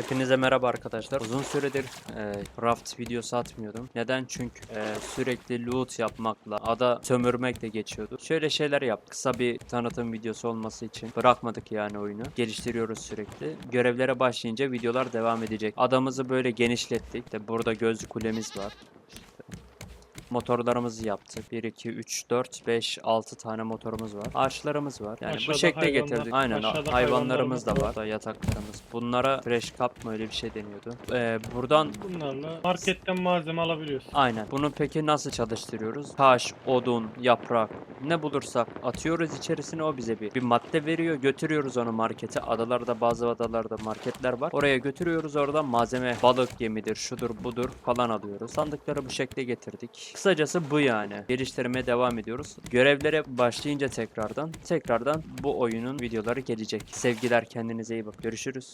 Hepinize merhaba arkadaşlar. Uzun süredir e, raft videosu atmıyordum. Neden? Çünkü e, sürekli loot yapmakla, ada sömürmekle geçiyordu. Şöyle şeyler yaptık. Kısa bir tanıtım videosu olması için bırakmadık yani oyunu. Geliştiriyoruz sürekli. Görevlere başlayınca videolar devam edecek. Adamızı böyle genişlettik. İşte burada gözlü kulemiz var. Motorlarımızı yaptık. 1, 2, 3, 4, 5, 6 tane motorumuz var. Ağaçlarımız var. Yani bu Aşağıda şekle hayvanlar- getirdik. Aynen aşağıda hayvanlarımız da hayvanlarımız var. Yataklarımız. Bunlara fresh cup mı öyle bir şey deniyordu. Ee, buradan Bunlarla marketten malzeme alabiliyorsun. Aynen. Bunu peki nasıl çalıştırıyoruz? Taş, odun, yaprak ne bulursak atıyoruz içerisine o bize bir, bir madde veriyor. Götürüyoruz onu markete. Adalarda bazı adalarda marketler var. Oraya götürüyoruz oradan malzeme balık yemidir, şudur budur falan alıyoruz. Sandıkları bu şekle getirdik. Kısacası bu yani. Geliştirmeye devam ediyoruz. Görevlere başlayınca tekrardan tekrardan bu oyunun videoları gelecek. Sevgiler kendinize iyi bak. Görüşürüz.